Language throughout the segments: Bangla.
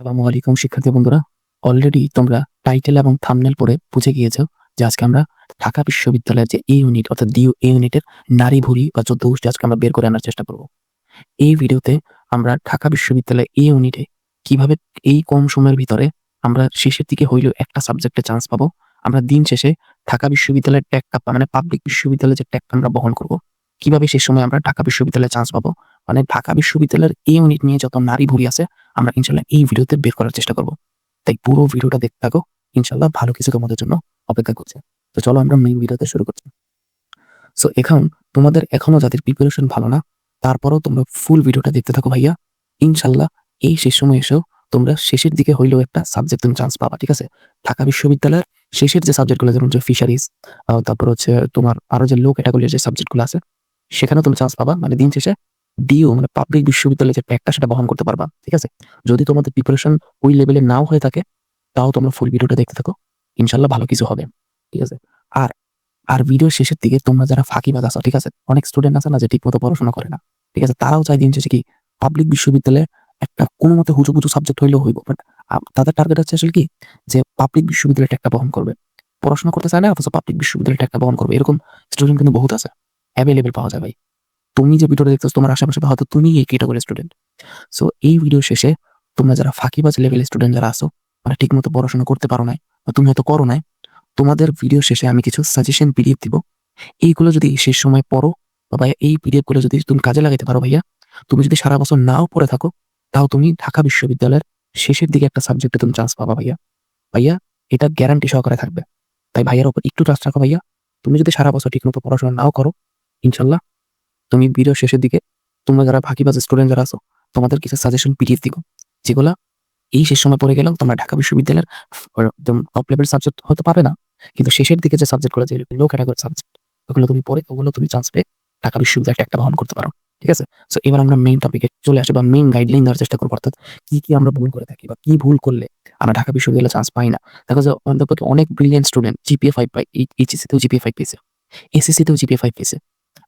আসসালামু আলাইকুম, শিক্ষার্থী বন্ধুরা। অলরেডি তোমরা টাইটেল এবং থামনেল পড়ে বুঝে গিয়েছো যে আজকে আমরা ঢাকা বিশ্ববিদ্যালয়ের যে এই ইউনিট অর্থাৎ ডিউ এই ইউনিটের নারী ভুরি বা চোদ্দ গোষ্ঠী আজকে আমরা বের করে আনার চেষ্টা করব। এই ভিডিওতে আমরা ঢাকা বিশ্ববিদ্যালয়ের এ ইউনিটে কীভাবে এই কম সময়ের ভিতরে আমরা শেষের দিকে হইলেও একটা সাবজেক্টে চান্স পাবো, আমরা দিন শেষে ঢাকা বিশ্ববিদ্যালয়ের ট্যাগটা মানে পাবলিক বিশ্ববিদ্যালয়ের যে ট্যাগটা আমরা বহন করব, কীভাবে সেই সময় আমরা ঢাকা বিশ্ববিদ্যালয়ে চান্স পাবো মানে ঢাকা বিশ্ববিদ্যালয়ের এই ইউনিট নিয়ে যত নারী ভুরি আছে, আমরা ইনশাল্লাহ এই ভিডিওতে বের করার চেষ্টা করব। তাই পুরো ভিডিওটা দেখতে থাকো। ইনশাল্লাহ ভালো কিছু তোমাদের জন্য অপেক্ষা করছে। তো চলো আমরা মেইন ভিডিওতে শুরু করছি। সো এখন তোমাদের এখনও যাদের প্রিপারেশন ভালো না, তারপরেও তোমরা ফুল ভিডিওটা দেখতে থাকো ভাইয়া। ইনশাল্লাহ এই শেষ সময় এসেও তোমরা শেষের দিকে হইলেও একটা সাবজেক্ট তুমি চান্স পাবা, ঠিক আছে? ঢাকা বিশ্ববিদ্যালয়ের শেষের যে সাবজেক্টগুলো যেমন যে ফিশারিজ তারপর হচ্ছে তোমার আরও যে লো ক্যাটাগরির যে সাবজেক্টগুলো আছে সেখানে তুমি চান্স পাবা। মানে দিন শেষে ডিও মানে পাবলিক বিশ্ববিদ্যালয়ের যে ট্যাগটা সেটা বহন করতে পারবা, ঠিক আছে? যদি তোমাদের প্রিপারেশন ওই লেভেলে নাও হয়ে থাকে, তাও তোমরা ফুল ভিডিওটা দেখতে থাকো, ইনশাল্লাহ ভালো কিছু হবে, ঠিক আছে? আর আর ভিডিওর শেষের দিকে তোমরা যারা ফাঁকিবাজ আছো, ঠিক আছে? অনেক স্টুডেন্ট আছে না যে ঠিক মতো পড়াশোনা করে না, ঠিক আছে? তারাও চাই দিন কি পাবলিক বিশ্ববিদ্যালয়ে একটা কোনো মতে হুচু পুচু সাবজেক্ট হইলেও হইব বাট তাদের টার্গেট হচ্ছে আসলে কি? যে পাবলিক বিশ্ববিদ্যালয়ের ট্যাগটা বহন করবে। পড়াশোনা করতে চায় না, অথচ পাবলিক বিশ্ববিদ্যালয়ের ট্যাগটা বহন করবে। এরকম স্টুডেন্ট কিন্তু বহুত আছে অ্যাভেলেবেল পাওয়া যায় ভাই। তুমি যে ভিডিওটা দেখতেছো, তোমার আশেপাশে হয়তো তুমি এই ক্যাটাগরির স্টুডেন্ট সো এই ভিডিও শেষে তোমরা যারা ফাঁকিবাজ লেভেলের স্টুডেন্ট যারা আসো মানে ঠিক মতো পড়াশোনা করতে পারো নাই বা তুমি হয়তো করো নাই, তোমাদের ভিডিও শেষে আমি কিছু সাজেশন পিডিএফ দিব। এইগুলো যদি শেষ সময় পড়ো, বা ভাইয়া এই পিডিএফগুলো যদি তুমি কাজে লাগাইতে পারো ভাইয়া, তুমি যদি সারা বছর নাও পড়ে থাকো, তাও তুমি ঢাকা বিশ্ববিদ্যালয়ের শেষের দিকে একটা সাবজেক্টে তুমি চান্স পাবা ভাইয়া। ভাইয়া, এটা গ্যারান্টি সহকারে থাকবে। তাই ভাইয়ার উপর একটু ট্রাস্ট রাখো ভাইয়া। তুমি যদি সারা বছর ঠিক মতো পড়াশোনা নাও করো, ইনশাল্লাহ তুমি ভিডিও শেষের দিকে তোমরা যারা ফাঁকিবাজ স্টুডেন্ট যারা আছো, তোমাদের কিছু সাজেশন পিডিএফ দিব যেগুলা এই শেষ সময় পড়ে গেলেও তোমরা ঢাকা বিশ্ববিদ্যালয়ের একদম টপ লেভেল সাবজেক্ট হতে পারবে না। কিন্তু শেষের দিকে যে সাবজেক্টগুলো যে লো ক্যাটাগরি সাবজেক্ট ওগুলো তুমি পড়ে, ওগুলো তুমি চান্স পেয়ে ঢাকা বিশ্ববিদ্যালয়ের একটা বহন করতে পারো। ঠিক আছে? সো এবার আমরা মেইন টপিকে চলে আসি বা মেইন গাইডলাইন দেওয়ার চেষ্টা করব, অর্থাৎ কি কি আমরা ভুল করে থাকি বা কি ভুল করলে আমরা ঢাকা বিশ্ববিদ্যালয়ে চান্স পাই না। দেখো যে অন্তত অনেক ব্রিলিয়েন্ট স্টুডেন্ট জিপিএ ফাইভ পাই এইচএসসি তেও জিপিএ ফাইভ পেয়েছে। এসএসসি তেও জিপিএ ফাইভ পেয়েছে।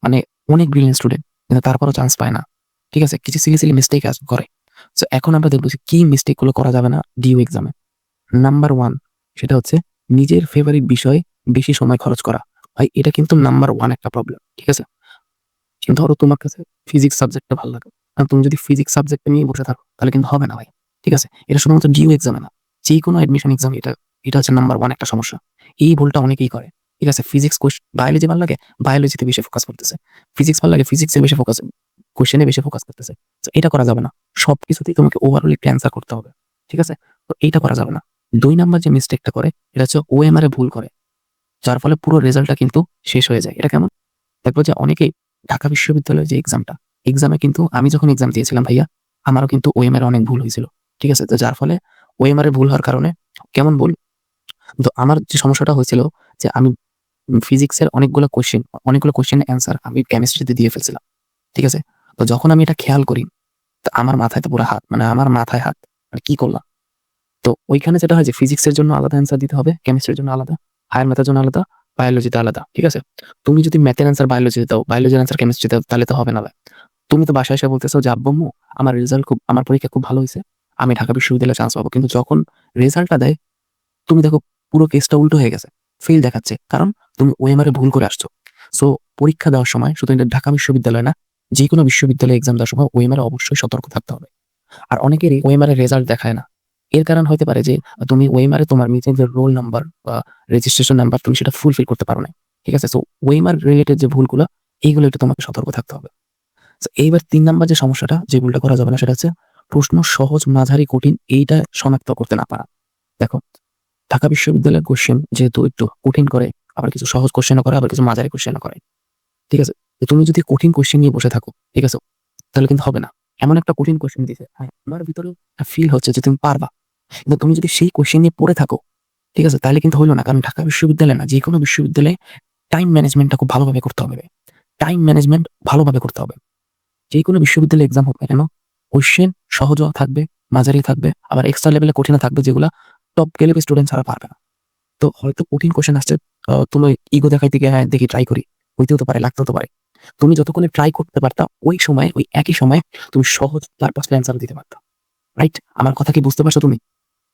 মানে অনেক ব্রিলিয়েন্ট স্টুডেন্ট কিন্তু তারপরও চান্স পায় না। ঠিক আছে? কিছু সিলি সিলি মিস্টেক করে সো এখন আমরা দেখব যে কি মিস্টেকগুলো করা যাবে না ডিউ এক্সামে নাম্বার ওয়ান সেটা হচ্ছে নিজের ফেভারিট বিষয়ে বেশি সময় খরচ করা। ভাই, এটা কিন্তু নাম্বার ওয়ান একটা প্রবলেম ঠিক আছে? ধরো তোমার কাছে ফিজিক্স সাবজেক্টটা ভালো লাগে। আর তুমি যদি ফিজিক্স সাবজেক্ট নিয়ে বসে থাকো, তাহলে কিন্তু হবে না ভাই, ঠিক আছে? এটা শুধুমাত্র ডিউ এক্সামে না। যে কোনো অ্যাডমিশন এক্সাম এটা এটা হচ্ছে নাম্বার ওয়ান একটা সমস্যা। এই ভুলটা অনেকেই করে। ঠিক আছে ফিজিক্স বায়োলজি ভালো লাগে? বায়োলজিতে বেশি ফোকাস করতেছে। ফিজিক্স ভালো লাগে? ফিজিক্সে বেশি ফোকাস কোয়েশ্চেনে বেশি ফোকাস করতেছে। তো এটা করা যাবে না। সব কিছুতেই তোমাকে ওভারঅল একটু অ্যান্সার করতে হবে। ঠিক আছে? তো এইটা করা যাবে না। দুই নাম্বার যে মিস্টেকটা করে, এটা হচ্ছে এ ভুল করে। যার ফলে পুরো রেজাল্টটা কিন্তু শেষ হয়ে যায়। এটা কেমন? দেখব যে অনেকেই ঢাকা বিশ্ববিদ্যালয়ের যে এক্সামটা এক্সামে কিন্তু আমি যখন এক্সাম দিয়েছিলাম ভাইয়া, আমারও কিন্তু ওএমআর অনেক ভুল হয়েছিল। ঠিক আছে? তো যার ফলে ওএমআর এর ভুল হওয়ার কারণে, কেমন ভুল? তো আমার যে সমস্যাটা হয়েছিল যে আমি ফিজিক্সের অনেকগুলো কোয়েশ্চেন অনেকগুলো কোয়েশ্চেনের অ্যান্সার আমি কেমিস্ট্রিতে দিয়ে ফেলছিলাম, ঠিক আছে? তো যখন আমি এটা খেয়াল করি, তো আমার মাথায় তো পুরো হাত মানে আমার মাথায় হাত মানে কি করলাম? তো ওইখানে যেটা হয় যে ফিজিক্সের জন্য আলাদা অ্যান্সার দিতে হবে কেমিস্ট্রির জন্য আলাদা হায়ার ম্যাথের জন্য আলাদা বায়োলজিতে আলাদা, ঠিক আছে? তুমি যদি ম্যাথের অ্যান্সার বায়োলজিতে দাও বায়োলজির অ্যান্সার কেমিস্ট্রিতে দাও, তাহলে তো হবে না তুমি তো বাসায় এসে বলতেছো যে, আব্বু আমার রেজাল্ট খুব, আমার পরীক্ষা খুব ভালো হয়েছে, আমি ঢাকা বিশ্ববিদ্যালয়ে চান্স পাবো। কিন্তু যখন রেজাল্টটা দেয়, তুমি দেখো পুরো কেসটা উল্টো হয়ে গেছে ফেল দেখাচ্ছে। কারণ তুমি ওএমআর ভুল করে আসছো। সো পরীক্ষা দেওয়ার সময়, শুধু এটা ঢাকা বিশ্ববিদ্যালয় না যে কোনো বিশ্ববিদ্যালয়ে এক্সাম দেওয়ার সময় ওএমআর অবশ্যই সতর্ক থাকতে হবে। আর অনেকেরই ওএমআর এর রেজাল্ট দেখায় না। এর কারণ হতে পারে যে, তুমি ওএমআর তোমার নিজের রোল নাম্বার বা রেজিস্ট্রেশন নাম্বার তুমি সেটা ফুলফিল করতে পারো না ঠিক আছে? সো ওএমআর রিলেটেড যে ভুলগুলো, এইগুলো একটু তোমাকে সতর্ক থাকতে হবে। এইবার তিন নাম্বার যে সমস্যাটা, যে ভুলটা করা যাবে না, সেটা হচ্ছে প্রশ্ন সহজ, মাঝারি, কঠিন, এইটা শনাক্ত করতে না পারা। দেখো, ঢাকা বিশ্ববিদ্যালয়ের কোশ্চেন যেহেতু একটু কঠিন করে আবার কিছু সহজ কোশ্চেনও করে, আবার কিছু মাঝারি কোশ্চেনও করে। ঠিক আছে? তুমি যদি কঠিন কোশ্চেন নিয়ে বসে থাকো, ঠিক আছে? তাহলে কিন্তু হবে না। এমন একটা কঠিন কোশ্চেন দিতে হ্যাঁ আমার ভিতরে ফিল হচ্ছে যে তুমি পারবা। কিন্তু তুমি যদি সেই কোশ্চেন নিয়ে পড়ে থাকো, ঠিক আছে? তাহলে কিন্তু হইল না। কারণ ঢাকা বিশ্ববিদ্যালয় না যে কোনো বিশ্ববিদ্যালয়ে টাইম ম্যানেজমেন্টটা খুব ভালোভাবে করতে হবে। টাইম ম্যানেজমেন্ট ভালোভাবে করতে হবে। যে কোনো বিশ্ববিদ্যালয়ে এক্সাম না কেন কোশ্চেন সহজও থাকবে, মাঝারি থাকবে, আবার এক্সট্রা লেভেলে কঠিন থাকবে যেগুলো টপ গেলে স্টুডেন্ট ছাড়া পারবে না। তো হয়তো কঠিন কোশ্চেন আসছে তুমি ইগো দেখাইতে গিয়ে হ্যাঁ দেখি ট্রাই করি। হইতেও তো পারে, লাগতেও তো পারে। তুমি যতক্ষণে ট্রাই করতে পারতা, ওই সময়, ওই একই সময় তুমি সহজ চার পাঁচটা অ্যান্সার দিতে পারতা। রাইট আমার কথা কি বুঝতে পারছ তুমি?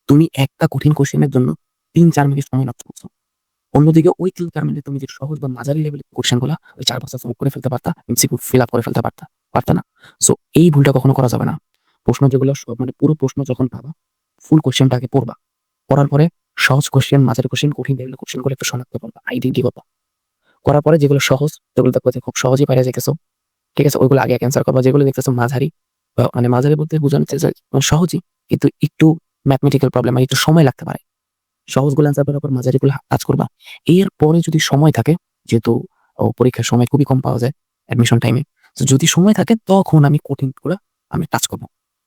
তুমি একটা কঠিন কোশ্চেনের জন্য তিন, চার মিনিট সময় নষ্ট করছ। অন্যদিকে ওই তিন, চার মিনিটে তুমি যে সহজ বা মাঝারি লেভেলের কোশ্চেনগুলা, ওই চার, পাঁচটা সলভ করে ফেলতে পারতা এমসিকিউ ফিল আপ করে ফেলতে পারতা পারতা না? সো এই ভুলটা কখনো করা যাবে না। প্রশ্ন যেগুলো মানে পুরো প্রশ্ন যখন পাবা ফুল কোশ্চেনটাকে পড়বা। পড়ার পরে সহজ কোশ্চেন মাঝারি কোশ্চেন কঠিন লেভেলের কোশ্চেনগুলো একটু শনাক্ত করবা আইডেন্টি করবা করার পরে যেগুলো সহজ, সেগুলো দেখব যে খুব সহজেই পাইরা যেতেছো ঠিক আছে, ওইগুলো আগে অ্যান্সার করবা, যেগুলো দেখতেছো মাঝারি মানে মাঝারি বলতে বোঝানো মানে সহজই, কিন্তু একটু ম্যাথমেটিক্যাল প্রবলেম মানে একটু সময় লাগতে পারে। সহজগুলো অ্যান্সার করার পর মাঝারিগুলো কাজ করবা। এর পরে যদি সময় থাকে, যেহেতু পরীক্ষার সময় খুবই কম পাওয়া যায় অ্যাডমিশন টাইমে তো যদি সময় থাকে, তখন আমি কঠিনগুলো আমি টাচ করব।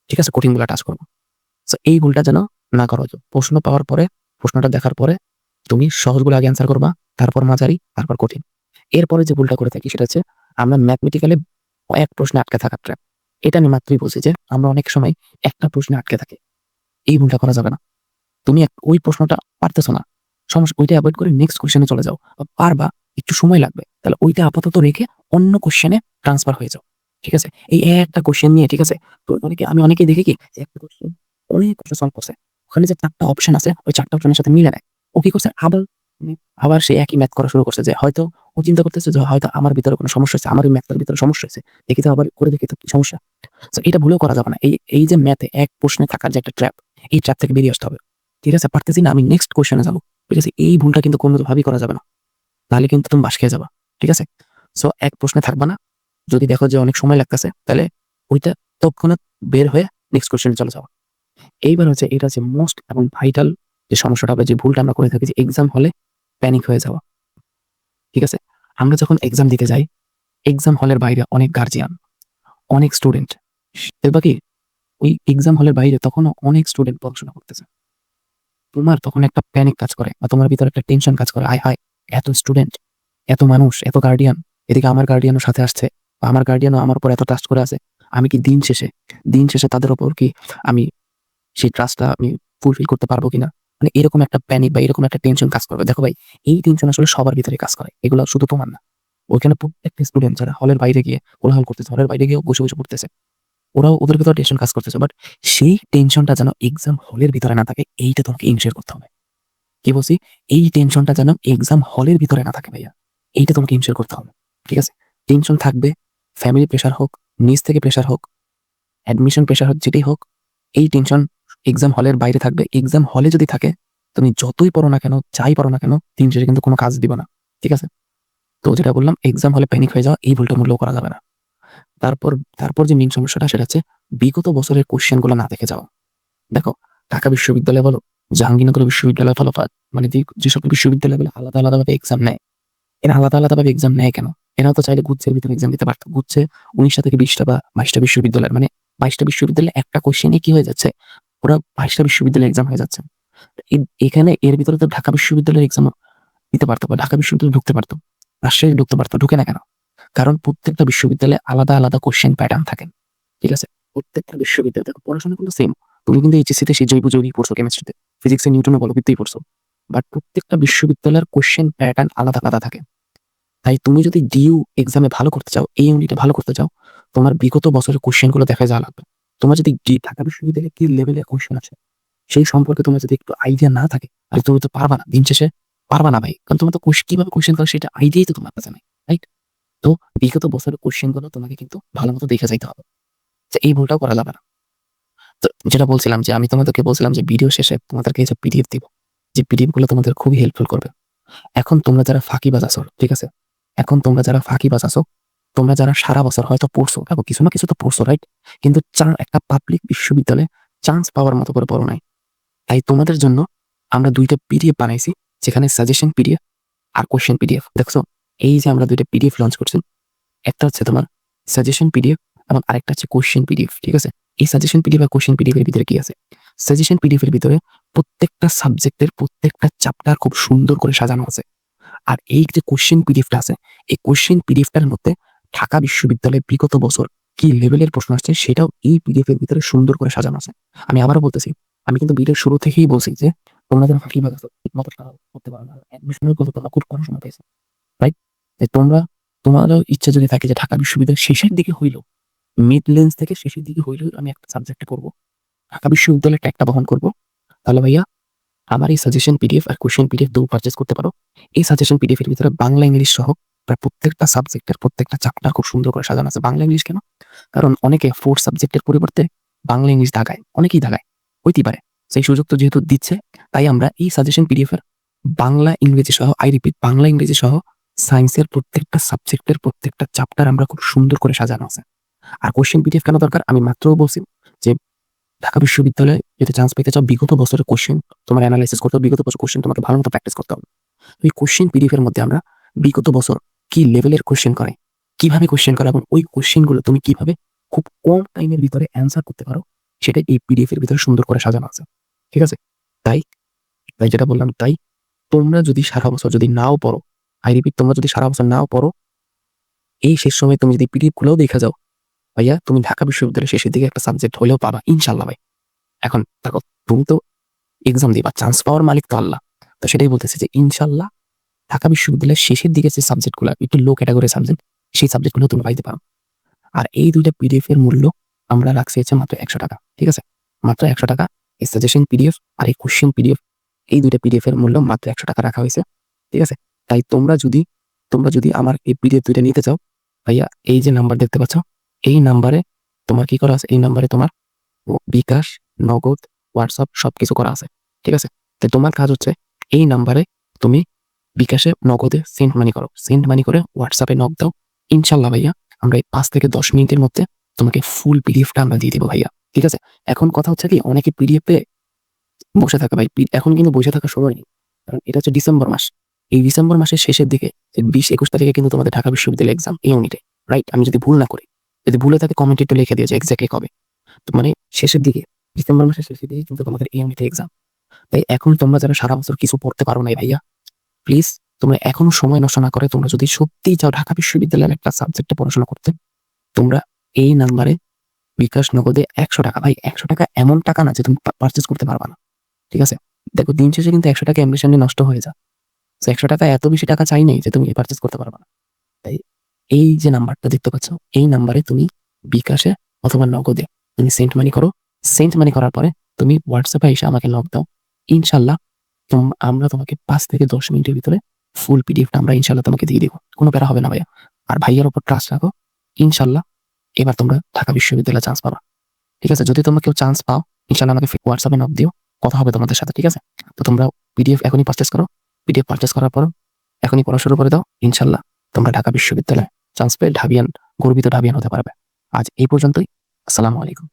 ঠিক আছে কঠিনগুলা টাচ করব। তো এই ভুলটা যেন না করা। যায় প্রশ্ন পাওয়ার পরে প্রশ্নটা দেখার পরে তুমি সহজগুলো আগে অ্যান্সার করবা, তারপর মাঝারি, তারপর কঠিন। এরপরে যে ভুলটা করে থাকি সেটা হচ্ছে আমরা ম্যাথমেটিক্যালি এক প্রশ্নে আটকে থাকার ট্র্যাপ এটা আমি মাত্রই বলছি যে আমরা অনেক সময় একটা প্রশ্নে আটকে থাকি। এই ভুলটা করা যাবে না। তুমি ওই প্রশ্নটা পারতেছো না। সমস্যা, ওইটা অ্যাভয়েড করে নেক্সট কোশ্চেনে চলে যাও। পারবা, একটু সময় লাগবে। তাহলে ওইটা আপাতত রেখে অন্য কোশ্চেনে ট্রান্সফার হয়ে যাও। ঠিক আছে? এই একটা কোশ্চেন নিয়ে, ঠিক আছে? তো অনেকে, আমি অনেকেই দেখি কি একটা কোশ্চেন অনেক কোশ্চেন সলভ করছে। ওখানে যে চারটা অপশন আছে, ওই চারটা অপশনের সাথে মিলে নেয়। ও কি করছে? আবার আবার সে একই ম্যাথ করা শুরু করছে যে হয়তো ও চিন্তা করতেছে যে হয়তো আমার ভিতরে কোনো সমস্যা হচ্ছে আমার ম্যাথটার ভিতরে সমস্যা হয়েছে। দেখি তো আবার করে দেখি তো সমস্যা। তো এটা ভুলেও করা যাবে না। এই এই যে ম্যাথে এক প্রশ্নে থাকার যে একটা ট্র্যাপ এই ট্র্যাপ থেকে বেরিয়ে আসতে হবে। ঠিক আছে, পারতেছি না, আমি নেক্সট কোশ্চেনে যাব। ঠিক আছে, এই ভুলটা কিন্তু কোনো ভাবেই করা যাবে না। তাহলে কিন্তু তুমি বাস খেয়ে যাবা। ঠিক আছে? সো এক প্রশ্নে থাকবা না। যদি দেখো যে অনেক সময় লাগতেছে, তাহলে ওইটা তৎক্ষণাৎ বের হয়ে নেক্সট কোশ্চেনে চলে যাওয়া এইবার হচ্ছে এটা হচ্ছে মোস্ট এবং ভাইটাল যে সমস্যাটা হবে, যে ভুলটা আমরা করে থাকি, যে এক্সাম হলে প্যানিক হয়ে যাওয়া। ঠিক আছে? আমরা যখন এক্সাম দিতে যাই এক্সাম হলের বাইরে অনেক গার্জিয়ান অনেক স্টুডেন্ট দেখবা কি, ওই এক্সাম হলের বাইরে তখনও অনেক স্টুডেন্ট পড়াশোনা করতেছে। তোমার তখন একটা প্যানিক কাজ করে বা তোমার ভিতরে একটা টেনশন কাজ করে। আয় হায়, এত স্টুডেন্ট এত মানুষ, এত গার্ডিয়ান এদিকে আমার গার্ডিয়ানও সাথে আসছে, বা আমার গার্ডিয়ানও আমার উপর এত ট্রাস্ট করে আছে। আমি কি দিন শেষে দিন শেষে তাদের ওপর কি আমি সেই ট্রাস্টটা আমি ফুলফিল করতে পারব কিনা? মানে এরকম একটা প্যানিক বা এরকম একটা টেনশন কাজ করবে। দেখো ভাই, এই টেনশন আসলে সবার ভিতরে কাজ করে। এগুলো শুধু তোমার না। ওইখানে প্রত্যেকটা স্টুডেন্ট যারা হলের বাইরে গিয়ে কোলাহল করতেছে হলের বাইরে গিয়ে বসে বসে পড়তেছে, ওরাও ওদের ভিতরে টেনশন কাজ করতেছে। বাট সেই টেনশনটা যেন এক্সাম হলের ভিতরে না থাকে, এইটা তোমাকে ইনশিওর করতে হবে। কি বলছি? এই টেনশনটা যেন এক্সাম হলের ভিতরে না থাকে ভাইয়া, এইটা তোমাকে ইনশিওর করতে হবে। ঠিক আছে? টেনশন থাকবে ফ্যামিলি প্রেশার হোক নিজ থেকে প্রেশার হোক অ্যাডমিশন প্রেশার হোক, যেটাই হোক, এই টেনশন এক্সাম হলের বাইরে থাকবে। এক্সাম হলে যদি থাকে, তুমি যতই পড়ো না কেন, যাই পড়ো না কেন, দিন শেষে কিন্তু কোনো কাজ দিবে না। ঠিক আছে? তো যেটা বললাম এক্সাম হলে প্যানিক হয়ে যাওয়া, এই ভুলটা মূল্য করা যাবে না। তারপর তারপর যে মেন সমস্যাটা, সেটা হচ্ছে বিগত বছরের কোশ্চেনগুলো না দেখে যাওয়া। দেখো, ঢাকা বিশ্ববিদ্যালয় বলো, জাহাঙ্গীরনগর বিশ্ববিদ্যালয় ফলো মানে যেসব বিশ্ববিদ্যালয়গুলো আলাদা আলাদাভাবে এক্সাম নেয়, এরা আলাদা আলাদাভাবে এক্সাম নেয় কেন? এরা তো চাইলে গুচ্ছের ভিতরে এক্সাম দিতে পারতো। গুচ্ছে উনিশটা থেকে বিশটা বা বাইশটা বিশ্ববিদ্যালয় মানে বাইশটা বিশ্ববিদ্যালয়ে একটা কোশ্চেনে কি হয়ে যাচ্ছে? ওরা বাইশটা বিশ্ববিদ্যালয়ে এক্সাম হয়ে যাচ্ছে। এখানে এর ভিতরে তো ঢাকা বিশ্ববিদ্যালয়ের এক্সাম দিতে পারতো বা ঢাকা বিশ্ববিদ্যালয়ে ঢুকতে পারতো। রাজশাহী ঢুকতে পারতো, ঢুকে না কেন? কারণ প্রত্যেকটা বিশ্ববিদ্যালয়ে আলাদা আলাদা কোশ্চেন প্যাটার্ন থাকে। ঠিক আছে? প্রত্যেকটা বিশ্ববিদ্যালয় পড়াশোনা কিন্তু সেম তুমি কিন্তু এইচএসসি তে সেই জৈব যৌগিক পড়ছো কেমিস্ট্রিতে ফিজিক্সে নিউটনে বলবিদ্যাই পড়ছো। বাট প্রত্যেকটা বিশ্ববিদ্যালয়ের কোশ্চেন প্যাটার্ন আলাদা আলাদা থাকে। তাই তুমি যদি ডিউ এক্সামে ভালো করতে চাও এই ইউনিটে ভালো করতে চাও, তোমার বিগত বছরের কোশ্চেনগুলো দেখা যাওয়া লাগবে তোমার যদি ঢাকা বিশ্ববিদ্যালয়ে কি লেভেলের কোশ্চেন আছে? সেই সম্পর্কে তোমার যদি একটু আইডিয়া না থাকে আর তুমি তো পারবা না, দিন শেষে পারবা না ভাই। কারণ তোমার তো কীভাবে কোশ্চেন করো সেটা আইডিয়াই তো তোমার কাছে নাই রাইট তো বিগত বছরের কোশ্চেনগুলো তোমাকে কিন্তু ভালো মতো দেখে যাইতে হবে। যে এই ভুলটাও করা যাবে না। তো যেটা বলছিলাম যে আমি তোমাদেরকে বলছিলাম যে ভিডিও শেষে তোমাদেরকে যে পিডিএফ দিব, যে পিডিএফগুলো তোমাদের খুবই হেল্পফুল করবে। এখন তোমরা যারা ফাঁকি বাজাছো ঠিক আছে? এখন তোমরা যারা ফাঁকি বাজাছো তোমরা যারা সারা বছর হয়তো পড়ছো, দেখো কিছু না কিছু তো পড়ছো রাইট কিন্তু চা- একটা পাবলিক বিশ্ববিদ্যালয়ে চান্স পাওয়ার মতো করে পড়ো নাই। তাই তোমাদের জন্য আমরা দুইটা পিডিএফ বানাইছি, যেখানে সাজেশন পিডিএফ আর কোশ্চেন পিডিএফ দেখছ? এই যে আমরা দুইটা পিডিএফ লঞ্চ করছি, একটা হচ্ছে তোমার সাজেশন পিডিএফ এবং আরেকটা হচ্ছে কোশ্চেন পিডিএফ ঠিক আছে? এই সাজেশন পিডিএফ আর কোশ্চেন পিডিএফ এর ভিতরে কি আছে? সাজেশন পিডিএফ এর ভিতরে প্রত্যেকটা সাবজেক্টের প্রত্যেকটা চ্যাপ্টার খুব সুন্দর করে সাজানো আছে। আর এই যে কোশ্চেন পিডিএফটা আছে, এই কোয়েশ্চেন পিডিএফটার মধ্যে ঢাকা বিশ্ববিদ্যালয়ে বিগত বছর কি লেভেলের প্রশ্ন আসছে সেটাও এই পিডিএফ এর ভিতরে সুন্দর করে সাজানো আছে। আমি আবারও বলতেছি, আমি কিন্তু ভিডিওর শুরু থেকেই বলছি যে, তোমরা যেন ফাঁকি ঠিক মতো করতে পারো না। অ্যাডমিশনের কথা তোমরা খুব কম সময় পেয়েছে রাইট তোমরা, তোমারও ইচ্ছা যদি থাকে যে ঢাকা বিশ্ববিদ্যালয়ের শেষের দিকে হইল মিড লেন্স থেকে শেষের দিকে হইলেও আমি একটা সাবজেক্টে পড়ব। ঢাকা বিশ্ববিদ্যালয়ের ট্যাগটা বহন করব। তাহলে ভাইয়া, আমার এই সাজেশন পিডিএফ আর কোশ্চেন পিডিএফ দু পারচেস করতে পারো। এই সাজেশন পিডিএফ এর ভিতরে বাংলা, ইংলিশ সহ প্রায় প্রত্যেকটা সাবজেক্টের প্রত্যেকটা চ্যাপ্টার খুব সুন্দর করে সাজানো আছে। বাংলা ইংলিশ কেন? কারণ অনেকে ফোর সাবজেক্টের পরিবর্তে বাংলা ইংলিশ দাগায় অনেকেই দাগায় হইতেই পারে। সেই সুযোগ তো যেহেতু দিচ্ছে, তাই আমরা এই সাজেশন পিডিএফ এর বাংলা ইংরেজি সহ আই রিপিট বাংলা ইংরেজি সহ সায়েন্সের প্রত্যেকটা সাবজেক্টের প্রত্যেকটা চ্যাপ্টার আমরা খুব সুন্দর করে সাজানো আছে। আর কোশ্চেন পিডিএফ কেন দরকার? আমি মাত্র বলছি যে ঢাকা বিশ্ববিদ্যালয়ে যদি চান্স পেতে চাও, বিগত বছরের কোশ্চেন তোমার অ্যানালাইসিস করতে হবে, বিগত বছর কোশ্চেন তোমাকে ভালো মতো প্র্যাকটিস করতে হবে। ওই কোশ্চেন পিডিএফ এর মধ্যে আমরা বিগত বছর কি লেভেলের কোশ্চেন করে? কীভাবে কোশ্চেন করে? এবং ওই কোশ্চেনগুলো তুমি কীভাবে খুব কম টাইমের ভিতরে অ্যান্সার করতে পারো? সেটা এই পিডিএফ এর ভিতরে সুন্দর করে সাজানো আছে। ঠিক আছে? তাই? তাই যেটা বললাম, তাই তোমরা যদি সারা বছর যদি নাও পড়ো আই রিপিট তোমরা যদি সারা বছর নাও পড়ো, এই শেষ সময় তুমি যদি পিডিএফ গুলোও দেখা যাও, ভাইয়া, তুমি ঢাকা বিশ্ববিদ্যালয়ের শেষের দিকে একটা সাবজেক্ট হলেও পাবা ইনশাল্লাহ ভাই। এখন, দেখো, তুমি তো এক্সাম দিবা চান্স পাওয়ার মালিক তো আল্লাহ। তো সেটাই বলতেছে যে ইনশাল্লাহ ঢাকা বিশ্ববিদ্যালয়ের শেষের দিকে যে সাবজেক্টগুলো একটু লো ক্যাটাগরি সাবজেক্ট সেই সাবজেক্টগুলো তুমি পাইতে পারো। আর এই দুইটা পিডিএফ এর মূল্য আমরা রাখছি হচ্ছে মাত্র একশো টাকা, ঠিক আছে? মাত্র একশো টাকা, এই সাজেশন পিডিএফ আর এই কোশ্চেন পিডিএফ এই দুইটা পিডিএফ এর মূল্য মাত্র একশো টাকা রাখা হয়েছে, ঠিক আছে? তাই তোমরা যদি তোমরা যদি আমার এই পিডিএফ দুইটা নিতে চাও, ভাইয়া, এই যে নাম্বার দেখতে পাচ্ছ, এই নাম্বারে তোমার কি করা আছে? এই নাম্বারে তোমার বিকাশ, নগদ হোয়াটসঅ্যাপ সব কিছু করা আছে, ঠিক আছে? তাই তোমার কাজ হচ্ছে এই নাম্বারে তুমি বিকাশে নগদে সেন্ড মানি করো। সেন্ড মানি করে হোয়াটসঅ্যাপে নক দাও। ইনশাল্লাহ ভাইয়া, আমরা এই পাঁচ থেকে দশ মিনিটের মধ্যে তোমাকে ফুল পিডিএফটা আমরা দিয়ে দেবো ভাইয়া, ঠিক আছে? এখন কথা হচ্ছে কি, অনেকে পিডিএফ এ বসে থাকা ভাই এখন কিন্তু বসে থাকা সময় নেই, কারণ এটা হচ্ছে ডিসেম্বর মাস। এই ডিসেম্বর মাসের শেষের দিকে বিশ একুশ তারিখে কিন্তু তোমাদের ঢাকা বিশ্ববিদ্যালয় এক্সাম এই ইউনিটে রাইট আমি যদি ভুল না করি, যদি ভুলে থাকে কমেন্টে একটু লিখে দিয়েছে এক্স্যাক্টলি কবে। তো মানে শেষের দিকে, ডিসেম্বর মাসের শেষের দিকে কিন্তু তোমাদের এই ইউনিটে এক্সাম তাই এখন তোমরা যারা সারা বছর কিছু পড়তে পারো নাই ভাইয়া প্লিজ তোমরা এখনও সময় নষ্ট না করে তোমরা যদি সত্যিই চাও ঢাকা বিশ্ববিদ্যালয়ের একটা সাবজেক্টে পড়াশোনা করতে, তোমরা এই নাম্বারে বিকাশ নগদে একশো টাকা, ভাই একশো টাকা এমন টাকা না যে তুমি পারচেস করতে পারবা না, ঠিক আছে? দেখো দিন শেষে কিন্তু একশো টাকা সামনে নষ্ট হয়ে যায় তো একশো টাকা এত বেশি টাকা চাই নাই যে তুমি পারচেস করতে পারবা না। তাই এই যে নাম্বারটা দেখতে পাচ্ছ, এই নাম্বারে তুমি বিকাশে অথবা নগদে তুমি সেন্ট মানি করো। সেন্ট মানি করার পরে তুমি হোয়াটসঅ্যাপে এসে আমাকে লক দাও। ইনশাল্লাহ আমরা তোমাকে পাঁচ থেকে দশ মিনিটের ভিতরে ফুল পিডিএফটা আমরা ইনশাল্লাহ তোমাকে দিয়ে দিব। কোনো প্যারা হবে না ভাইয়া। আর ভাইয়ার উপর ট্রাস্ট রাখো ইনশাল্লাহ এবার তোমরা ঢাকা বিশ্ববিদ্যালয়ে চান্স পাবা। ঠিক আছে? যদি তোমরা কেউ চান্স পাও ইনশাল্লাহ আমাকে হোয়াটসঅ্যাপে নক দিও, কথা হবে তোমাদের সাথে, ঠিক আছে? তো তোমরা পিডিএফ এখনই পারচেস করো। পিডিএফ পারচেস করার পর এখনই পড়া শুরু করে দাও। ইনশাল্লাহ তোমরা ঢাকা বিশ্ববিদ্যালয়ে চান্স পেয়ে ঢাবিয়ান, গর্বিত ঢাবিয়ান হতে পারবে। আজ এই পর্যন্তই। আসসালামু আলাইকুম।